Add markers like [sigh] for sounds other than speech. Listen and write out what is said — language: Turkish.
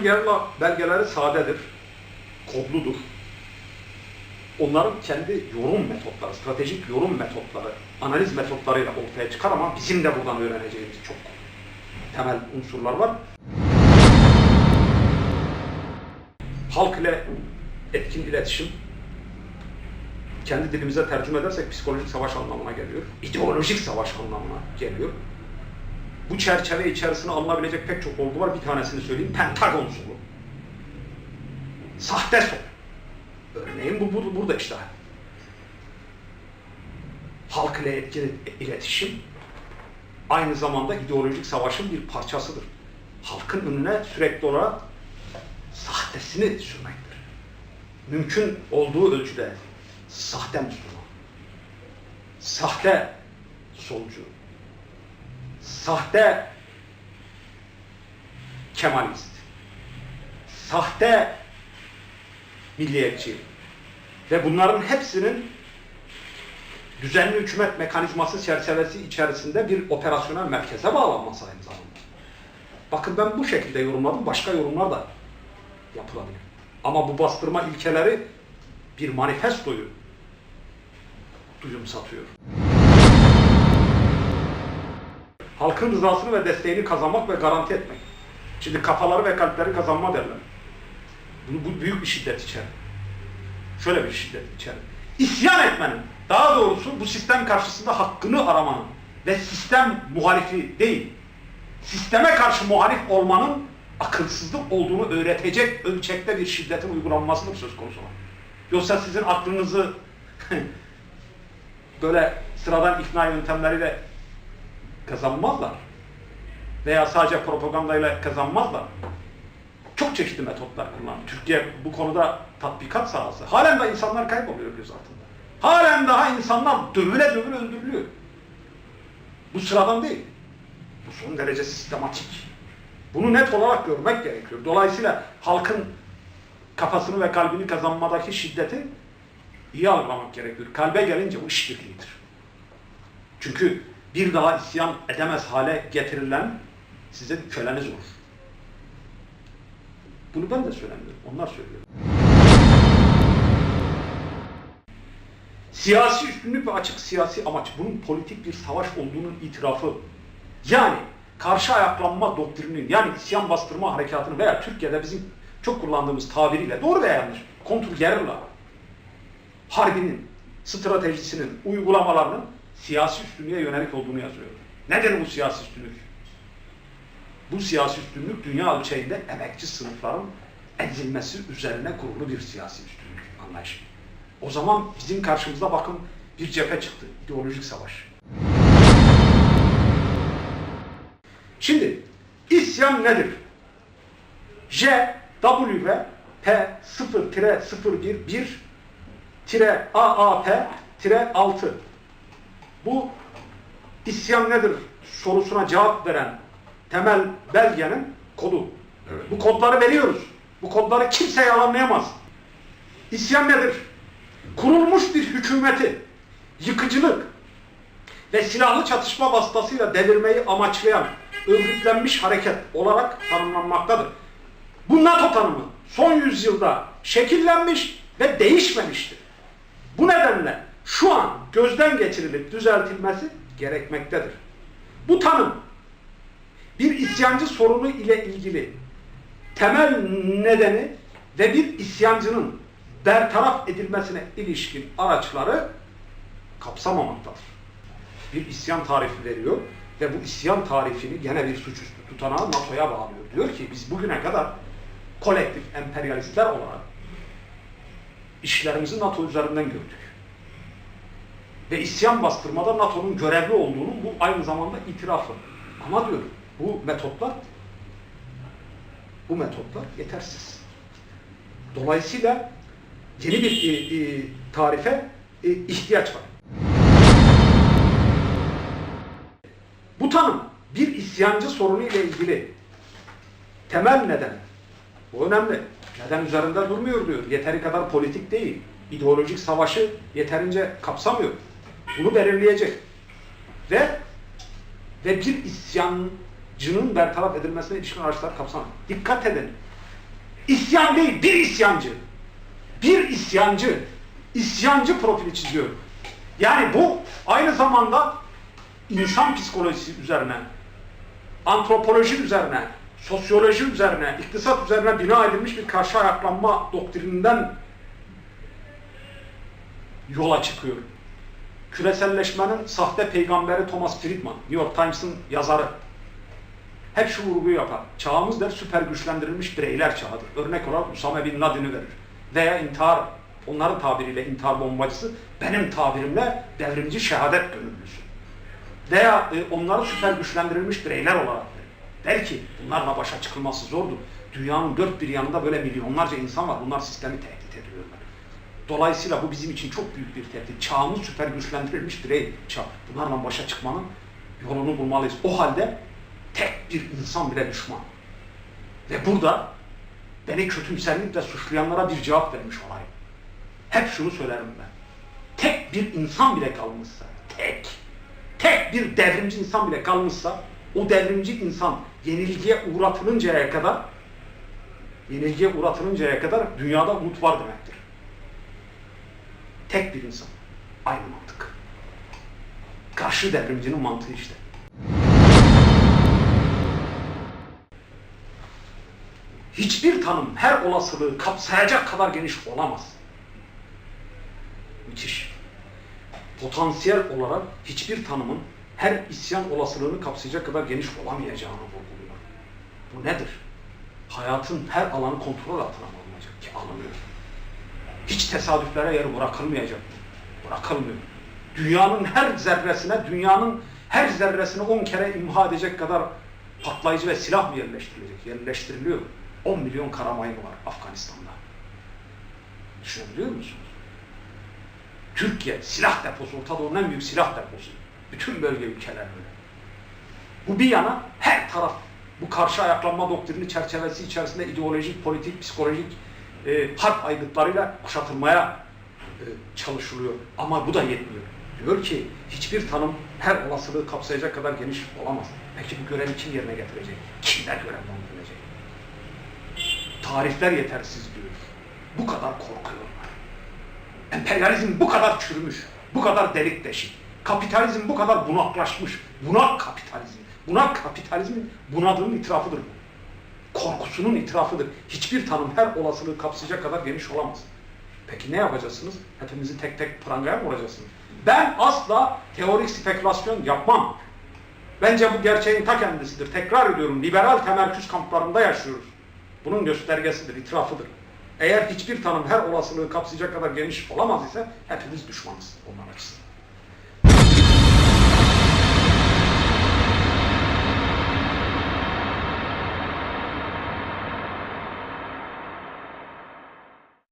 Kontrgerilla belgeleri sadedir, kodludur. Onların kendi yorum metotları, stratejik yorum metotları, analiz metotlarıyla ortaya çıkar ama bizim de buradan öğreneceğimiz çok temel unsurlar var. Halk ile etkin iletişim, kendi dilimize tercüme edersek psikolojik savaş anlamına geliyor. İdeolojik savaş anlamına geliyor. Bu çerçeve içerisine alınabilecek pek çok olgu var. Bir tanesini söyleyeyim. Pentagon solu. Sahte sol. Örneğin bu, bu burada işte. Halk ile etkili iletişim aynı zamanda ideolojik savaşın bir parçasıdır. Halkın önüne sürekli olarak sahtesini sürmektir. Mümkün olduğu ölçüde sahte Müslüman, sahte solcu, sahte Kemalist, sahte milliyetçi ve bunların hepsinin düzenli hükümet mekanizması çerçevesi içerisinde bir operasyonel merkeze bağlanması aynı zamanda. Bakın ben bu şekilde yorumladım, başka yorumlar da yapılabilir. Ama bu bastırma ilkeleri bir manifestoyu duyum satıyor. Halkın rızasını ve desteğini kazanmak ve garanti etmek. Şimdi kafaları ve kalpleri kazanma derler. Bunu, bu büyük bir şiddet içerir. Şöyle bir şiddet içerir. İsyan etmenin, daha doğrusu bu sistem karşısında hakkını aramanın ve sistem muhalifi değil, sisteme karşı muhalif olmanın akılsızlık olduğunu öğretecek ölçekte bir şiddetin uygulanmasıdır söz konusu olan. Yoksa sizin aklınızı [laughs] böyle sıradan ikna yöntemleriyle kazanmazlar. Veya sadece propagandayla kazanmazlar. Çok çeşitli metotlar kullanıyor. Türkiye bu konuda tatbikat sahası. Halen daha insanlar kayboluyor göz altında. Halen daha insanlar dövüle dövüle öldürülüyor. Bu sıradan değil. Bu son derece sistematik. Bunu net olarak görmek gerekiyor. Dolayısıyla halkın kafasını ve kalbini kazanmadaki şiddeti iyi algılamak gerekiyor. Kalbe gelince bu işbirliğidir. Çünkü bir daha isyan edemez hale getirilen size köleniz olur. Bunu ben de söylemiyorum. Onlar söylüyor. Siyasi üstünlük ve açık siyasi amaç. Bunun politik bir savaş olduğunun itirafı. Yani karşı ayaklanma doktrininin yani isyan bastırma harekatını veya Türkiye'de bizim çok kullandığımız tabiriyle doğru veya yanlış kontrgerilla harbinin stratejisinin uygulamalarının siyasi üstünlüğe yönelik olduğunu yazıyor. Nedir bu siyasi üstünlük? Bu siyasi üstünlük dünya ölçeğinde emekçi sınıfların ezilmesi üzerine kurulu bir siyasi üstünlük anlayışı. O zaman bizim karşımıza bakın bir cephe çıktı. ideolojik savaş. Şimdi isyan nedir? J, W ve P 0-01 1 AAP 6 bu isyan nedir sorusuna cevap veren temel belgenin kodu. Evet. Bu kodları veriyoruz. Bu kodları kimse yalanlayamaz. İsyan nedir? Kurulmuş bir hükümeti yıkıcılık ve silahlı çatışma vasıtasıyla devirmeyi amaçlayan örgütlenmiş hareket olarak tanımlanmaktadır. Bu NATO tanımı son yüzyılda şekillenmiş ve değişmemiştir. Bu nedenle şu an gözden geçirilip düzeltilmesi gerekmektedir. Bu tanım bir isyancı sorunu ile ilgili temel nedeni ve bir isyancının bertaraf edilmesine ilişkin araçları kapsamamaktadır. Bir isyan tarifi veriyor ve bu isyan tarifini gene bir suçüstü tutanağı NATO'ya bağlıyor. Diyor ki biz bugüne kadar kolektif emperyalistler olarak işlerimizi NATO üzerinden gördük. Ve isyan bastırmada NATO'nun görevli olduğunu bu aynı zamanda itirafı. Ama diyor bu metotlar bu metotlar yetersiz. Dolayısıyla yeni bir e, e, tarife e, ihtiyaç var. Bu tanım bir isyancı sorunu ile ilgili temel neden. Bu önemli. Neden üzerinde durmuyor diyor. Yeteri kadar politik değil. İdeolojik savaşı yeterince kapsamıyor. Bunu belirleyecek. Ve ve bir isyancının bertaraf edilmesine ilişkin araçlar kapsamıyor. Dikkat edin. İsyan değil, bir isyancı. Bir isyancı. İsyancı profili çiziyor. Yani bu aynı zamanda insan psikolojisi üzerine, antropoloji üzerine, sosyoloji üzerine, iktisat üzerine bina edilmiş bir karşı ayaklanma doktrininden yola çıkıyor. Küreselleşmenin sahte peygamberi Thomas Friedman, New York Times'ın yazarı. Hep şu vurguyu yapar. Çağımız der süper güçlendirilmiş bireyler çağıdır. Örnek olarak Usame Bin Laden'i verir. Veya intihar, onların tabiriyle intihar bombacısı, benim tabirimle devrimci şehadet gönüllüsü. Veya e, onları süper güçlendirilmiş bireyler olarak verir. Der ki bunlarla başa çıkılması zordur. Dünyanın dört bir yanında böyle milyonlarca insan var. Bunlar sistemi tehdit ediyorlar. Dolayısıyla bu bizim için çok büyük bir tehdit. Çağımız süper güçlendirilmiş birey çağ. Bunlarla başa çıkmanın yolunu bulmalıyız. O halde tek bir insan bile düşman. Ve burada beni kötümserlikle suçlayanlara bir cevap vermiş olayım. Hep şunu söylerim ben. Tek bir insan bile kalmışsa, tek, tek bir devrimci insan bile kalmışsa, o devrimci insan yenilgiye uğratılıncaya kadar, yenilgiye uğratılıncaya kadar dünyada umut var demektir. Tek bir insan. Aynı mantık. Karşı devrimcinin mantığı işte. Hiçbir tanım her olasılığı kapsayacak kadar geniş olamaz. Müthiş. Potansiyel olarak hiçbir tanımın her isyan olasılığını kapsayacak kadar geniş olamayacağını vurguluyor. Bu nedir? Hayatın her alanı kontrol altına alınacak ki alınıyor. Hiç tesadüflere yer bırakılmayacak. Bırakılmıyor. Dünyanın her zerresine, dünyanın her zerresine on kere imha edecek kadar patlayıcı ve silah mı yerleştirilecek? Yerleştiriliyor. 10 milyon kara mayın var Afganistan'da. Düşünebiliyor musunuz? Türkiye silah deposu, Orta Doğu'nun en büyük silah deposu. Bütün bölge ülkeler böyle. Bu bir yana her taraf bu karşı ayaklanma doktrini çerçevesi içerisinde ideolojik, politik, psikolojik e, harp aygıtlarıyla kuşatılmaya e, çalışılıyor. Ama bu da yetmiyor. Diyor ki hiçbir tanım her olasılığı kapsayacak kadar geniş olamaz. Peki bu görevi kim yerine getirecek? Kimler görevlendirecek? Tarifler yetersiz diyor. Bu kadar korkuyorlar. Emperyalizm bu kadar çürümüş, bu kadar delik deşik. Kapitalizm bu kadar bunaklaşmış. Bunak kapitalizm. Bunak kapitalizmin bunadığının itirafıdır bu. Korkusunun itirafıdır. Hiçbir tanım her olasılığı kapsayacak kadar geniş olamaz. Peki ne yapacaksınız? Hepimizi tek tek prangaya mı vuracaksınız? Ben asla teorik spekülasyon yapmam. Bence bu gerçeğin ta kendisidir. Tekrar ediyorum, liberal temerküz kamplarında yaşıyoruz. Bunun göstergesidir, itirafıdır. Eğer hiçbir tanım her olasılığı kapsayacak kadar geniş olamaz ise hepimiz düşmanız onlar açısından.